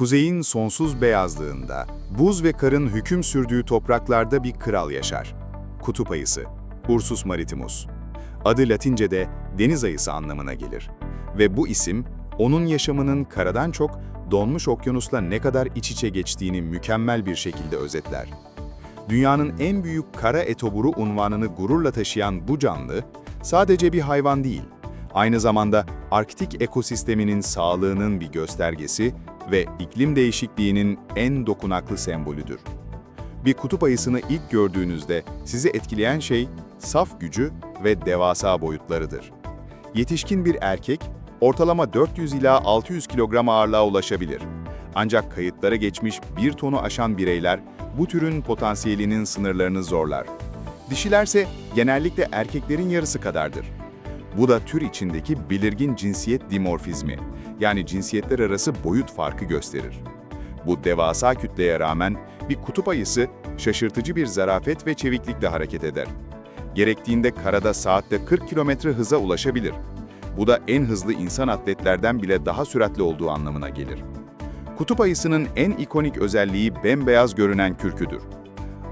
Kuzeyin sonsuz beyazlığında, buz ve karın hüküm sürdüğü topraklarda bir kral yaşar. Kutup ayısı, Ursus maritimus. Adı Latince'de deniz ayısı anlamına gelir. Ve bu isim, onun yaşamının karadan çok donmuş okyanusla ne kadar iç içe geçtiğini mükemmel bir şekilde özetler. Dünyanın en büyük kara etoburu unvanını gururla taşıyan bu canlı, sadece bir hayvan değil, aynı zamanda Arktik ekosisteminin sağlığının bir göstergesi ve iklim değişikliğinin en dokunaklı sembolüdür. Bir kutup ayısını ilk gördüğünüzde sizi etkileyen şey saf gücü ve devasa boyutlarıdır. Yetişkin bir erkek ortalama 400 ila 600 kilogram ağırlığa ulaşabilir. Ancak kayıtlara geçmiş bir tonu aşan bireyler bu türün potansiyelinin sınırlarını zorlar. Dişilerse genellikle erkeklerin yarısı kadardır. Bu da tür içindeki belirgin cinsiyet dimorfizmi, yani cinsiyetler arası boyut farkı gösterir. Bu devasa kütleye rağmen bir kutup ayısı şaşırtıcı bir zarafet ve çeviklikle hareket eder. Gerektiğinde karada saatte 40 kilometre hıza ulaşabilir. Bu da en hızlı insan atletlerden bile daha süratli olduğu anlamına gelir. Kutup ayısının en ikonik özelliği bembeyaz görünen kürküdür.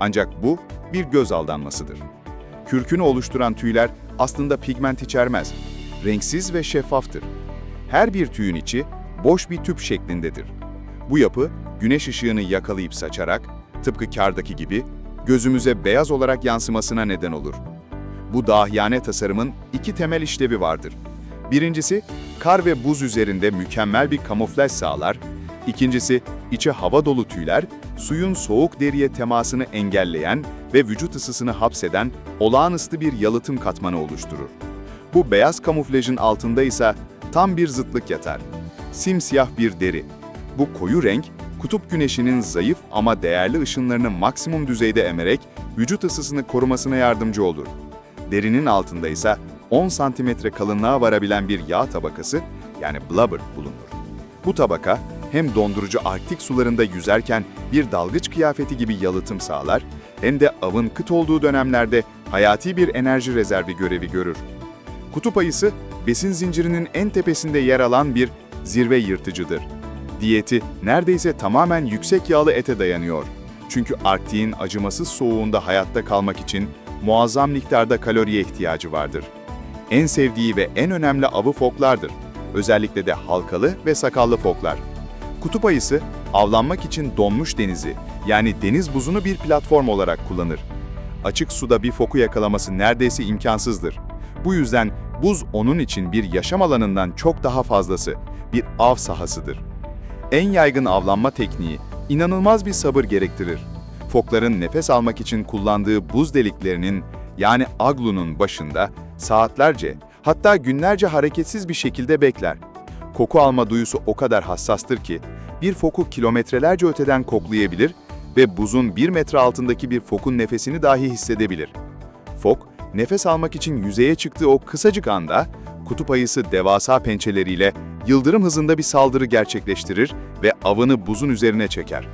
Ancak bu bir göz aldanmasıdır. Kürkünü oluşturan tüyler aslında pigment içermez. Renksiz ve şeffaftır. Her bir tüyün içi boş bir tüp şeklindedir. Bu yapı güneş ışığını yakalayıp saçarak, tıpkı kardaki gibi, gözümüze beyaz olarak yansımasına neden olur. Bu dahiyane tasarımın iki temel işlevi vardır. Birincisi, kar ve buz üzerinde mükemmel bir kamuflaj sağlar. İkincisi, içi hava dolu tüyler, suyun soğuk deriye temasını engelleyen ve vücut ısısını hapseden olağanüstü bir yalıtım katmanı oluşturur. Bu beyaz kamuflajın altında ise tam bir zıtlık yatar. Simsiyah bir deri. Bu koyu renk, kutup güneşinin zayıf ama değerli ışınlarını maksimum düzeyde emerek vücut ısısını korumasına yardımcı olur. Derinin altında ise 10 santimetre kalınlığa varabilen bir yağ tabakası yani blubber bulunur. Bu tabaka hem dondurucu Arktik sularında yüzerken bir dalgıç kıyafeti gibi yalıtım sağlar hem de avın kıt olduğu dönemlerde hayati bir enerji rezervi görevi görür. Kutup ayısı, besin zincirinin en tepesinde yer alan bir zirve yırtıcıdır. Diyeti neredeyse tamamen yüksek yağlı ete dayanıyor. Çünkü Arktik'in acımasız soğuğunda hayatta kalmak için muazzam miktarda kaloriye ihtiyacı vardır. En sevdiği ve en önemli avı foklardır. Özellikle de halkalı ve sakallı foklar. Kutup ayısı, avlanmak için donmuş denizi, yani deniz buzunu bir platform olarak kullanır. Açık suda bir foku yakalaması neredeyse imkansızdır. Bu yüzden buz onun için bir yaşam alanından çok daha fazlası, bir av sahasıdır. En yaygın avlanma tekniği, inanılmaz bir sabır gerektirir. Fokların nefes almak için kullandığı buz deliklerinin, yani aglunun başında saatlerce, hatta günlerce hareketsiz bir şekilde bekler. Koku alma duyusu o kadar hassastır ki, bir foku kilometrelerce öteden koklayabilir ve buzun bir metre altındaki bir fokun nefesini dahi hissedebilir. Fok, nefes almak için yüzeye çıktığı o kısacık anda, kutup ayısı devasa pençeleriyle yıldırım hızında bir saldırı gerçekleştirir ve avını buzun üzerine çeker.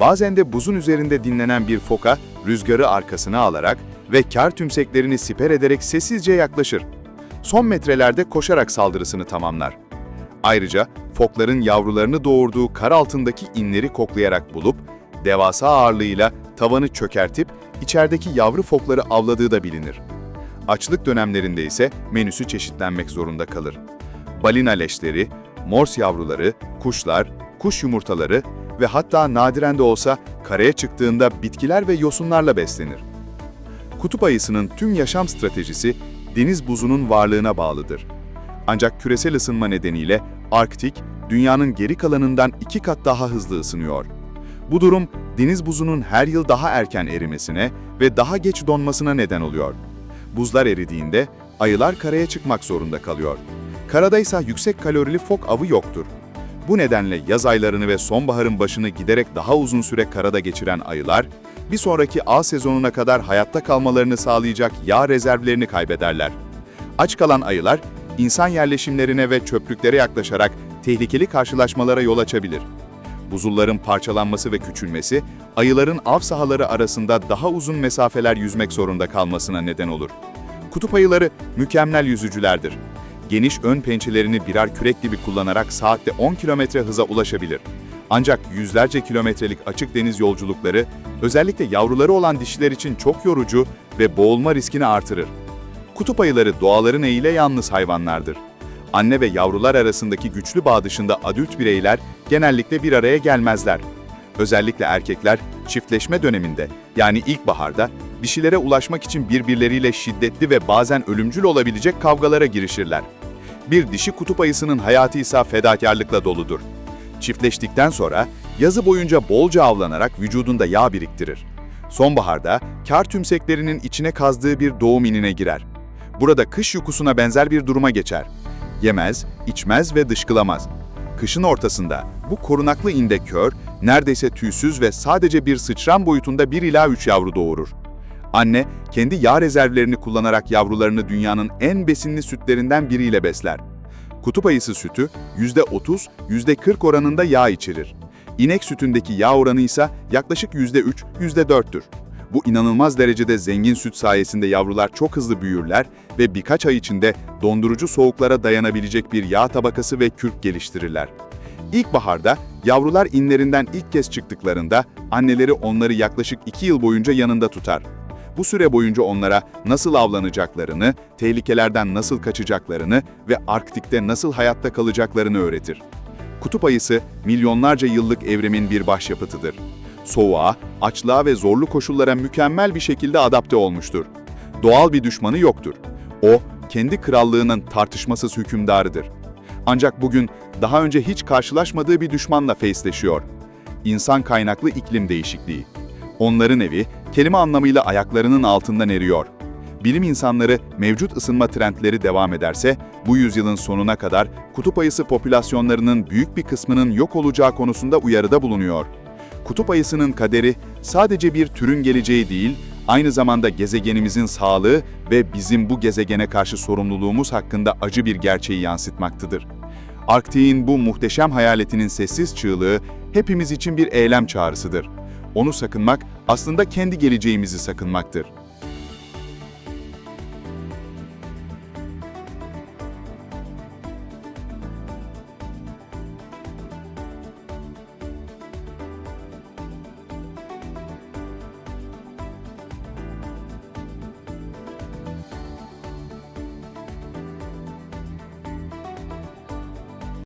Bazen de buzun üzerinde dinlenen bir foka rüzgarı arkasına alarak ve kar tümseklerini siper ederek sessizce yaklaşır. Son metrelerde koşarak saldırısını tamamlar. Ayrıca fokların yavrularını doğurduğu kar altındaki inleri koklayarak bulup, devasa ağırlığıyla tavanı çökertip içerideki yavru fokları avladığı da bilinir. Açlık dönemlerinde ise menüsü çeşitlenmek zorunda kalır. Balina leşleri, mors yavruları, kuşlar, kuş yumurtaları ve hatta nadiren de olsa karaya çıktığında bitkiler ve yosunlarla beslenir. Kutup ayısının tüm yaşam stratejisi deniz buzunun varlığına bağlıdır. Ancak küresel ısınma nedeniyle Arktik, dünyanın geri kalanından iki kat daha hızlı ısınıyor. Bu durum deniz buzunun her yıl daha erken erimesine ve daha geç donmasına neden oluyor. Buzlar eridiğinde ayılar karaya çıkmak zorunda kalıyor. Karada ise yüksek kalorili fok avı yoktur. Bu nedenle yaz aylarını ve sonbaharın başını giderek daha uzun süre karada geçiren ayılar, bir sonraki av sezonuna kadar hayatta kalmalarını sağlayacak yağ rezervlerini kaybederler. Aç kalan ayılar, insan yerleşimlerine ve çöplüklere yaklaşarak tehlikeli karşılaşmalara yol açabilir. Buzulların parçalanması ve küçülmesi, ayıların av sahaları arasında daha uzun mesafeler yüzmek zorunda kalmasına neden olur. Kutup ayıları mükemmel yüzücülerdir. Geniş ön pençelerini birer kürek gibi kullanarak saatte 10 kilometre hıza ulaşabilir. Ancak yüzlerce kilometrelik açık deniz yolculukları, özellikle yavruları olan dişiler için çok yorucu ve boğulma riskini artırır. Kutup ayıları doğaların eğiyle yalnız hayvanlardır. Anne ve yavrular arasındaki güçlü bağ dışında adült bireyler genellikle bir araya gelmezler. Özellikle erkekler çiftleşme döneminde yani ilkbaharda dişilere ulaşmak için birbirleriyle şiddetli ve bazen ölümcül olabilecek kavgalara girişirler. Bir dişi kutup ayısının hayatı ise fedakarlıkla doludur. Çiftleştikten sonra yazı boyunca bolca avlanarak vücudunda yağ biriktirir. Sonbaharda kar tümseklerinin içine kazdığı bir doğum inine girer. Burada kış yukusuna benzer bir duruma geçer. Yemez, içmez ve dışkılamaz. Kışın ortasında bu korunaklı inde kör, neredeyse tüysüz ve sadece bir sıçran boyutunda 1 ila 3 yavru doğurur. Anne, kendi yağ rezervlerini kullanarak yavrularını dünyanın en besinli sütlerinden biriyle besler. Kutup ayısı sütü %30, %40 oranında yağ içerir. İnek sütündeki yağ oranı ise yaklaşık %3, %4'tür. Bu inanılmaz derecede zengin süt sayesinde yavrular çok hızlı büyürler ve birkaç ay içinde dondurucu soğuklara dayanabilecek bir yağ tabakası ve kürk geliştirirler. İlkbaharda yavrular inlerinden ilk kez çıktıklarında anneleri onları yaklaşık 2 yıl boyunca yanında tutar. Bu süre boyunca onlara nasıl avlanacaklarını, tehlikelerden nasıl kaçacaklarını ve Arktik'te nasıl hayatta kalacaklarını öğretir. Kutup ayısı milyonlarca yıllık evrimin bir başyapıtıdır. Soğuğa, açlığa ve zorlu koşullara mükemmel bir şekilde adapte olmuştur. Doğal bir düşmanı yoktur. O, kendi krallığının tartışmasız hükümdarıdır. Ancak bugün daha önce hiç karşılaşmadığı bir düşmanla feysleşiyor. İnsan kaynaklı iklim değişikliği. Onların evi, kelime anlamıyla ayaklarının altından eriyor. Bilim insanları mevcut ısınma trendleri devam ederse, bu yüzyılın sonuna kadar kutup ayısı popülasyonlarının büyük bir kısmının yok olacağı konusunda uyarıda bulunuyor. Kutup ayısının kaderi sadece bir türün geleceği değil, aynı zamanda gezegenimizin sağlığı ve bizim bu gezegene karşı sorumluluğumuz hakkında acı bir gerçeği yansıtmaktadır. Arktik'in bu muhteşem hayaletinin sessiz çığlığı hepimiz için bir eylem çağrısıdır. Onu sakınmak aslında kendi geleceğimizi sakınmaktır.